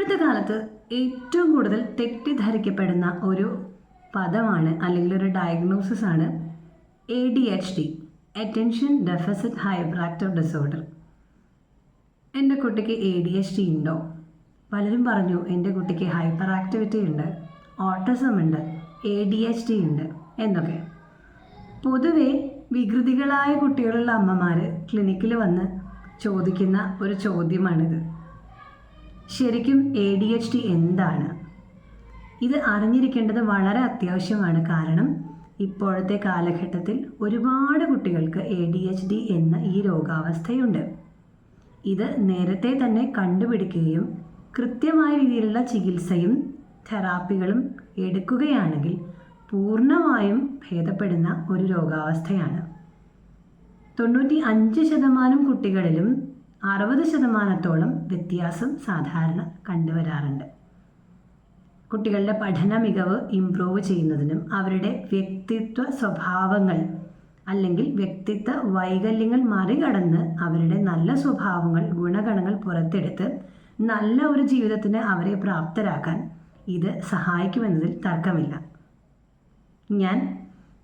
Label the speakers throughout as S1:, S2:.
S1: ഇപ്പോഴത്തെ കാലത്ത് ഏറ്റവും കൂടുതൽ തെറ്റിദ്ധരിക്കപ്പെടുന്ന ഒരു പദമാണ് അല്ലെങ്കിൽ ഒരു ഡയഗ്നോസിസ് ആണ് A D H D attention deficit hyperactive disorder എന്റെ കുട്ടിക്ക് എ ഡി എച്ച് ഡി ഉണ്ടോ? പലരും പറഞ്ഞു എന്റെ കുട്ടിക്ക് ഹൈപ്പർ ആക്ടിവിറ്റി ഉണ്ട് ഓട്ടിസം ഉണ്ട് എ ഡി എച്ച് ഡി ഉണ്ട് എന്നൊക്കെ. പൊതുവെ വികൃതികളായ കുട്ടികളുള്ള അമ്മമാർ ക്ലിനിക്കിൽ വന്ന് ചോദിക്കുന്ന ഒരു ചോദ്യമാണിത്. ശരിക്കും എ ഡി എച്ച് ഡി എന്താണ്? ഇത് അറിഞ്ഞിരിക്കേണ്ടത് വളരെ അത്യാവശ്യമാണ്. കാരണം ഇപ്പോഴത്തെ കാലഘട്ടത്തിൽ ഒരുപാട് കുട്ടികൾക്ക് എ ഡി എച്ച് ഡി എന്ന ഈ രോഗാവസ്ഥയുണ്ട്. ഇത് നേരത്തെ തന്നെ കണ്ടുപിടിക്കുകയും കൃത്യമായ രീതിയിലുള്ള ചികിത്സയും തെറാപ്പികളും എടുക്കുകയാണെങ്കിൽ പൂർണമായും ഭേദപ്പെടുന്ന ഒരു രോഗാവസ്ഥയാണ്. തൊണ്ണൂറ്റി അഞ്ച് ശതമാനം കുട്ടികളിലും അറുപത് ശതമാനത്തോളം വ്യത്യാസം സാധാരണ കണ്ടുവരാറുണ്ട്. കുട്ടികളുടെ പഠന മികവ് ഇംപ്രൂവ് ചെയ്യുന്നതിനും അവരുടെ വ്യക്തിത്വ സ്വഭാവങ്ങൾ അല്ലെങ്കിൽ വ്യക്തിത്വ വൈകല്യങ്ങൾ മറികടന്ന് അവരുടെ നല്ല സ്വഭാവങ്ങൾ ഗുണഗണങ്ങൾ പുറത്തെടുത്ത് നല്ല ഒരു ജീവിതത്തിന് അവരെ പ്രാപ്തരാക്കാൻ ഇത് സഹായിക്കുമെന്നതിൽ തർക്കമില്ല. ഞാൻ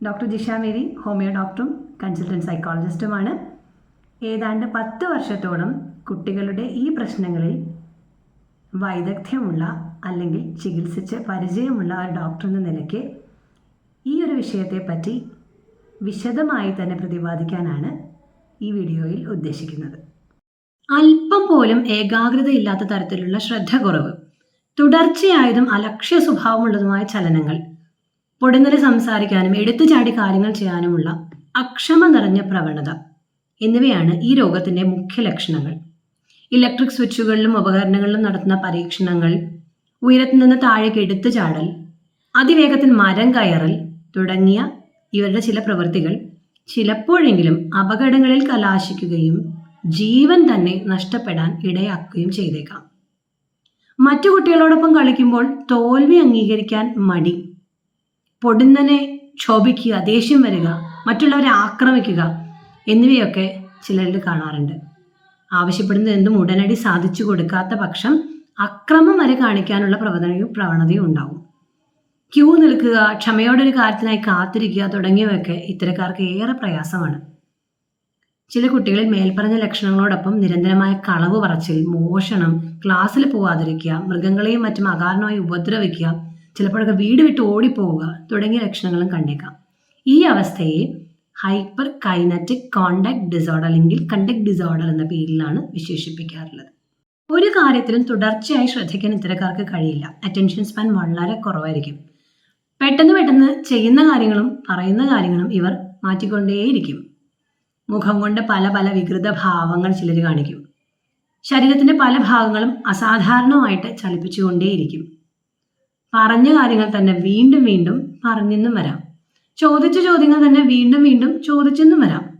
S1: ഡോക്ടർ ജിഷ മേരി ഹോമിയോ ഡോക്ടറും കൺസൾട്ടന്റ് സൈക്കോളജിസ്റ്റുമാണ് ഏതാണ്ട് പത്ത് വർഷത്തോളം കുട്ടികളുടെ ഈ പ്രശ്നങ്ങളിൽ വൈദഗ്ധ്യമുള്ള അല്ലെങ്കിൽ ചികിത്സിച്ച് പരിചയമുള്ള ഒരു ഡോക്ടർ എന്ന നിലയ്ക്ക് ഈ ഒരു വിഷയത്തെപ്പറ്റി വിശദമായി തന്നെ പ്രതിപാദിക്കാനാണ് ഈ വീഡിയോയിൽ ഉദ്ദേശിക്കുന്നത്. അല്പം പോലും ഏകാഗ്രതയില്ലാത്ത തരത്തിലുള്ള ശ്രദ്ധ കുറവ് തുടർച്ചയായതും അലക്ഷ്യ സ്വഭാവമുള്ളതുമായ ചലനങ്ങൾ പൊടുന്നലെ സംസാരിക്കാനും എടുത്തുചാടി കാര്യങ്ങൾ ചെയ്യാനുമുള്ള അക്ഷമ നിറഞ്ഞ പ്രവണത എന്നിവയാണ് ഈ രോഗത്തിന്റെ മുഖ്യ ലക്ഷണങ്ങൾ. ഇലക്ട്രിക് സ്വിച്ചുകളിലും ഉപകരണങ്ങളിലും നടത്തുന്ന പരീക്ഷണങ്ങൾ ഉയരത്തിൽ നിന്ന് താഴേക്ക് എടുത്തു ചാടൽ അതിവേഗത്തിൽ മരം കയറൽ തുടങ്ങിയ ഇവരുടെ ചില പ്രവൃത്തികൾ ചിലപ്പോഴെങ്കിലും അപകടങ്ങളിൽ കലാശിക്കുകയും ജീവൻ തന്നെ നഷ്ടപ്പെടാൻ ഇടയാക്കുകയും ചെയ്തേക്കാം. മറ്റു കുട്ടികളോടൊപ്പം കളിക്കുമ്പോൾ തോൽവി അംഗീകരിക്കാൻ മടി. പൊടുന്നനെ ക്ഷോഭിക്കുക ദേഷ്യം വരിക മറ്റുള്ളവരെ ആക്രമിക്കുക എന്നിവയൊക്കെ ചിലരിൽ കാണാറുണ്ട്. ആവശ്യപ്പെടുന്നത് എന്തും ഉടനടി സാധിച്ചു കൊടുക്കാത്ത പക്ഷം അക്രമം വരെ കാണിക്കാനുള്ള പ്രവണതയും പ്രവണതയും ഉണ്ടാവും ക്യൂ നിൽക്കുക ക്ഷമയോടെ ഒരു കാര്യത്തിനായി കാത്തിരിക്കുക തുടങ്ങിയവയൊക്കെ ഇത്തരക്കാർക്ക് ഏറെ പ്രയാസമാണ്. ചില കുട്ടികളിൽ മേൽപ്പറഞ്ഞ ലക്ഷണങ്ങളോടൊപ്പം നിരന്തരമായ കളവ് പറച്ചിൽ മോഷണം ക്ലാസ്സിൽ പോവാതിരിക്കുക മൃഗങ്ങളെയും മറ്റും അകാരണമായി ഉപദ്രവിക്കുക ചിലപ്പോഴൊക്കെ വീട് വിട്ട് ഓടിപ്പോവുക തുടങ്ങിയ ലക്ഷണങ്ങളും കണ്ടേക്കാം. ഈ അവസ്ഥയെ ഹൈപ്പർ കൈനറ്റിക് കോണ്ടാക്ട് ഡിസോർഡർ അല്ലെങ്കിൽ കണ്ടക്ട് ഡിസോർഡർ എന്ന പേരിലാണ് വിശേഷിപ്പിക്കാറുള്ളത്. ഒരു കാര്യത്തിലും തുടർച്ചയായി ശ്രദ്ധിക്കാൻ ഇത്തരക്കാർക്ക് കഴിയില്ല. അറ്റൻഷൻ സ്പാൻ വളരെ കുറവായിരിക്കും. പെട്ടെന്ന് പെട്ടെന്ന് ചെയ്യുന്ന കാര്യങ്ങളും പറയുന്ന കാര്യങ്ങളും ഇവർ മാറ്റിക്കൊണ്ടേയിരിക്കും. മുഖം കൊണ്ട് പല പല വികൃത ഭാവങ്ങൾ ചിലർ കാണിക്കും. ശരീരത്തിന്റെ പല ഭാഗങ്ങളും അസാധാരണമായിട്ട് ചലിപ്പിച്ചുകൊണ്ടേയിരിക്കും. പറഞ്ഞ കാര്യങ്ങൾ തന്നെ വീണ്ടും വീണ്ടും പറഞ്ഞെന്നും വരാം. ചോദിച്ച ചോദ്യങ്ങൾ തന്നെ വീണ്ടും വീണ്ടും ചോദിച്ചെന്നും വരാം.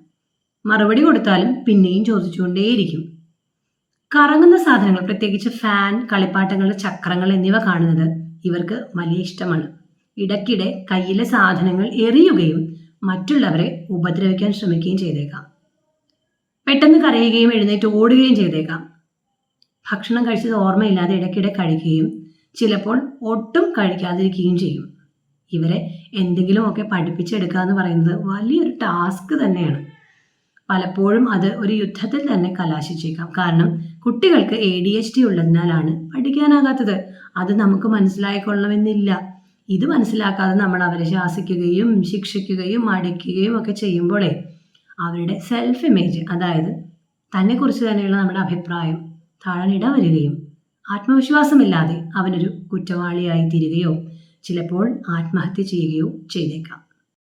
S1: മറുപടി കൊടുത്താലും പിന്നെയും ചോദിച്ചുകൊണ്ടേയിരിക്കും. കറങ്ങുന്ന സാധനങ്ങൾ പ്രത്യേകിച്ച് ഫാൻ കളിപ്പാട്ടങ്ങളുടെ ചക്രങ്ങൾ എന്നിവ കാണുന്നത് ഇവർക്ക് വലിയ ഇഷ്ടമാണ്. ഇടയ്ക്കിടെ കയ്യിലെ സാധനങ്ങൾ എറിയുകയും മറ്റുള്ളവരെ ഉപദ്രവിക്കാൻ ശ്രമിക്കുകയും ചെയ്തേക്കാം. പെട്ടെന്ന് കരയുകയും എഴുന്നേറ്റ് ഓടുകയും ചെയ്തേക്കാം. ഭക്ഷണം കഴിച്ചത് ഓർമ്മയില്ലാതെ ഇടയ്ക്കിടെ കഴിക്കുകയും ചിലപ്പോൾ ഒട്ടും കഴിക്കാതിരിക്കുകയും ചെയ്യും. ഇവരെ എന്തെങ്കിലുമൊക്കെ പഠിപ്പിച്ചെടുക്കുക എന്ന് പറയുന്നത് വലിയൊരു ടാസ്ക് തന്നെയാണ്. പലപ്പോഴും അത് ഒരു യുദ്ധത്തിൽ തന്നെ കലാശിച്ചേക്കാം. കാരണം കുട്ടികൾക്ക് എ ഡി എച്ച് ഡി ഉള്ളതിനാലാണ് പഠിക്കാനാകാത്തത്. അത് നമുക്ക് മനസ്സിലായിക്കൊള്ളണമെന്നില്ല. ഇത് മനസ്സിലാക്കാതെ നമ്മൾ അവരെ ശാസിക്കുകയും ശിക്ഷിക്കുകയും അടിക്കുകയും ഒക്കെ ചെയ്യുമ്പോഴേ അവരുടെ സെൽഫ് ഇമേജ് അതായത് തന്നെക്കുറിച്ച് തന്നെയുള്ള നമ്മുടെ അഭിപ്രായം താഴാനിട വരികയും ആത്മവിശ്വാസമില്ലാതെ അവനൊരു കുറ്റവാളിയായി തീരുകയോ ചിലപ്പോൾ ആത്മഹത്യ ചെയ്യുകയോ ചെയ്തേക്കാം.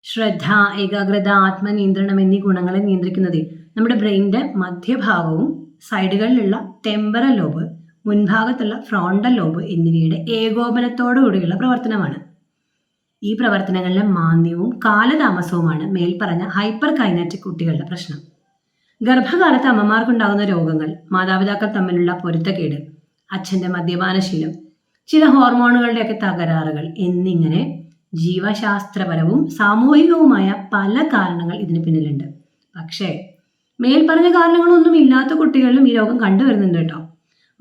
S1: ശ്രദ്ധ ഏകാഗ്രത ആത്മനിയന്ത്രണം എന്നീ ഗുണങ്ങളെ നിയന്ത്രിക്കുന്നതിൽ നമ്മുടെ ബ്രെയിന്റെ മധ്യഭാഗവും സൈഡുകളിലുള്ള ടെമ്പറൽ ലോബ് മുൻഭാഗത്തുള്ള ഫ്രോണ്ടൽ ലോബ് എന്നിവയുടെ ഏകോപനത്തോടുകൂടിയുള്ള പ്രവർത്തനമാണ്. ഈ പ്രവർത്തനങ്ങളിലെ മാന്ദ്യവും കാലതാമസവുമാണ് മേൽപ്പറഞ്ഞ ഹൈപ്പർ കൈനറ്റിക് കുട്ടികളുടെ പ്രശ്നം. ഗർഭകാലത്ത് അമ്മമാർക്കുണ്ടാകുന്ന രോഗങ്ങൾ മാതാപിതാക്കൾ തമ്മിലുള്ള പൊരുത്തക്കേട് അച്ഛന്റെ മദ്യപാനശീലം ചില ഹോർമോണുകളുടെയൊക്കെ തകരാറുകൾ എന്നിങ്ങനെ ജീവശാസ്ത്രപരവും സാമൂഹികവുമായ പല കാരണങ്ങൾ ഇതിന് പിന്നിലുണ്ട്. പക്ഷേ മേൽപ്പറഞ്ഞ കാരണങ്ങളൊന്നും ഇല്ലാത്ത കുട്ടികളിലും ഈ രോഗം കണ്ടുവരുന്നുണ്ട് കേട്ടോ.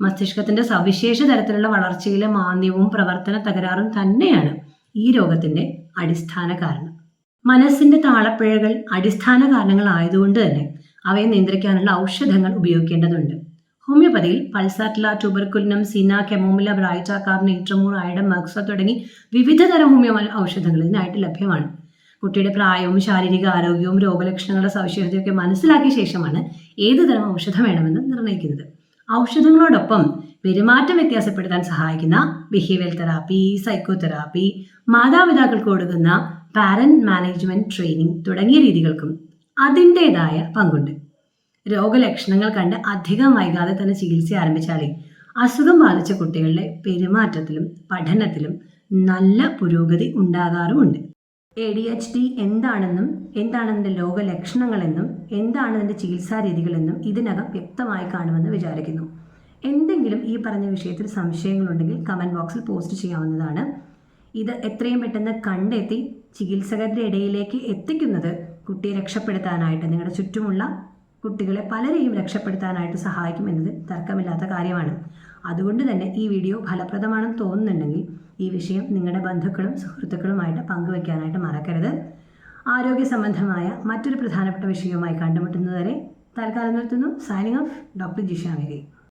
S1: മസ്തിഷ്കത്തിന്റെ സവിശേഷ തരത്തിലുള്ള വളർച്ചയിലെ മാന്ദ്യവും പ്രവർത്തന തകരാറും തന്നെയാണ് ഈ രോഗത്തിന്റെ അടിസ്ഥാന കാരണം. മനസ്സിന്റെ താളപ്പിഴകൾ അടിസ്ഥാന കാരണങ്ങൾ ആയതുകൊണ്ട് തന്നെ അവയെ നിയന്ത്രിക്കാനുള്ള ഔഷധങ്ങൾ ഉപയോഗിക്കേണ്ടതുണ്ട്. ഹോമിയോപ്പതിയിൽ പൾസാറ്റില ട്യൂബർക്കുലിനം സിന കെമോമില ബ്രൈറ്റ കാർണേട്രമൂർ അയഡ മക്സ തുടങ്ങി വിവിധ തരം ഹോമിയോ ഔഷധങ്ങൾ ഇതിനായിട്ട് ലഭ്യമാണ്. കുട്ടിയുടെ പ്രായവും ശാരീരിക ആരോഗ്യവും രോഗലക്ഷണങ്ങളുടെ സവിശേഷതയൊക്കെ മനസ്സിലാക്കിയ ശേഷമാണ് ഏത് തരം ഔഷധം വേണമെന്ന് നിർണയിക്കുന്നത്. ഔഷധങ്ങളോടൊപ്പം പെരുമാറ്റം വ്യത്യാസപ്പെടുത്താൻ സഹായിക്കുന്ന ബിഹേവിയർ തെറാപ്പി സൈക്കോതെറാപ്പി മാതാപിതാക്കൾക്ക് കൊടുക്കുന്ന പാരന്റ് മാനേജ്മെന്റ് ട്രെയിനിങ് തുടങ്ങിയ രീതികൾക്കും അതിന്റെതായ പങ്കുണ്ട്. രോഗലക്ഷണങ്ങൾ കണ്ട് അധികം വൈകാതെ തന്നെ ചികിത്സ ആരംഭിച്ചാലേ അസുഖം ബാധിച്ച കുട്ടികളുടെ പെരുമാറ്റത്തിലും പഠനത്തിലും നല്ല പുരോഗതി ഉണ്ടാകാറുമുണ്ട്. എ ഡി എച്ച് ഡി എന്താണെന്നും എന്താണ് രോഗലക്ഷണങ്ങളെന്നും എന്താണ് അതിന്റെ ചികിത്സാ രീതികളെന്നും ഇതിനകം വ്യക്തമായി കാണുമെന്ന് വിചാരിക്കുന്നു. എന്തെങ്കിലും ഈ പറഞ്ഞ വിഷയത്തിൽ സംശയങ്ങളുണ്ടെങ്കിൽ കമന്റ് ബോക്സിൽ പോസ്റ്റ് ചെയ്യാവുന്നതാണ്. ഇത് എത്രയും പെട്ടെന്ന് കണ്ടെത്തി ചികിത്സകരുടെ ഇടയിലേക്ക് എത്തിക്കുന്നത് കുട്ടിയെ രക്ഷപ്പെടുത്താനായിട്ട് നിങ്ങളുടെ ചുറ്റുമുള്ള കുട്ടികളെ പലരെയും രക്ഷപ്പെടുത്താനായിട്ട് സഹായിക്കും എന്നത് തർക്കമില്ലാത്ത കാര്യമാണ്. അതുകൊണ്ട് തന്നെ ഈ വീഡിയോ ഫലപ്രദമാണെന്ന് തോന്നുന്നുണ്ടെങ്കിൽ ഈ വിഷയം നിങ്ങളുടെ ബന്ധുക്കളും സുഹൃത്തുക്കളുമായിട്ട് പങ്കുവെക്കാനായിട്ട് മറക്കരുത്. ആരോഗ്യ സംബന്ധമായ മറ്റൊരു പ്രധാനപ്പെട്ട വിഷയവുമായി കണ്ടുമുട്ടുന്നതുവരെ തൽക്കാലം നിർത്തുന്നു. Signing off doctor Jisha Mary.